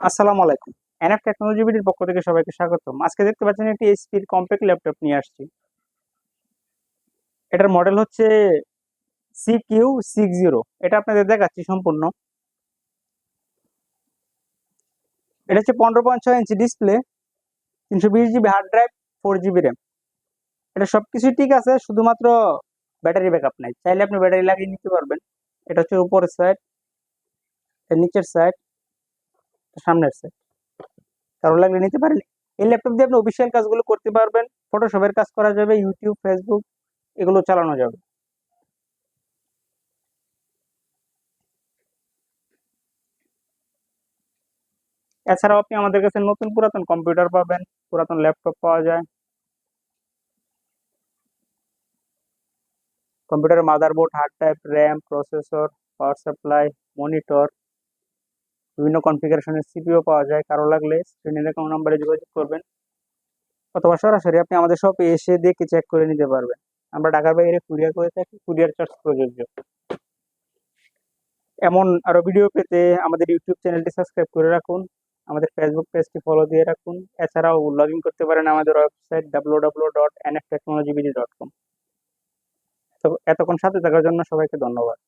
আসসালামু আলাইকুম। NF technology বিডির পক্ষ থেকে সবাইকে স্বাগতম। আজকে দেখতে পাচ্ছেন একটি এইচপির কম্প্যাক্ট ল্যাপটপ নিয়ে আসছি। এটার মডেল হচ্ছে সি কিউ সিক্স জিরো এটা আপনাদের দেখাচ্ছি সম্পূর্ণ। এটা হচ্ছে পনেরো পয়েন্ট ছয় ইঞ্চি ডিসপ্লে তিনশো বিশ GB hard drive four GB RAM এটা সব কিছুই ঠিক আছে, শুধুমাত্র ব্যাটারি ব্যাকআপ নাই। চাইলে আপনি ব্যাটারি লাগিয়ে নিতে পারবেন। এটা হচ্ছে উপরের সাইড নিচের সাইড সামনের সাইড কারও লাগলে নিতে পারেন। এই ল্যাপটপ দিয়ে আপনি অফিসিয়াল কাজগুলো করতে পারবেন। ফটোশপের কাজ করা যাবে ইউটিউব ফেসবুক এগুলো চালানো যাবে। এছাড়াও আপনি আমাদের কাছে নতুন পুরাতন কম্পিউটার পাবেন। পুরাতন ল্যাপটপ পাওয়া যায়। কম্পিউটারের motherboard hard drive RAM processor power supply monitor বিভিন্ন কনফিগারেশনের সিপিও পাওয়া যায়। কারও লাগলে স্ক্রিনে দেখানো নাম্বারে যোগাযোগ করবেন। অথবা সরাসরি আপনি আমাদের শপে এসে দেখে চেক করে নিতে পারবেন। আমরা ঢাকার বাইরে কুরিয়ার করে থাকি কুরিয়ার চার্জ প্রযোজ্য। এমন আরও ভিডিও পেতে আমাদের ইউটিউব চ্যানেলটি সাবস্ক্রাইব করে রাখুন। আমাদের ফেসবুক পেজটি ফলো দিয়ে রাখুন। এছাড়াও লগ ইন করতে পারেন আমাদের website W W dot N F technology dot com এতক্ষণ সাথে থাকার জন্য সবাইকে ধন্যবাদ।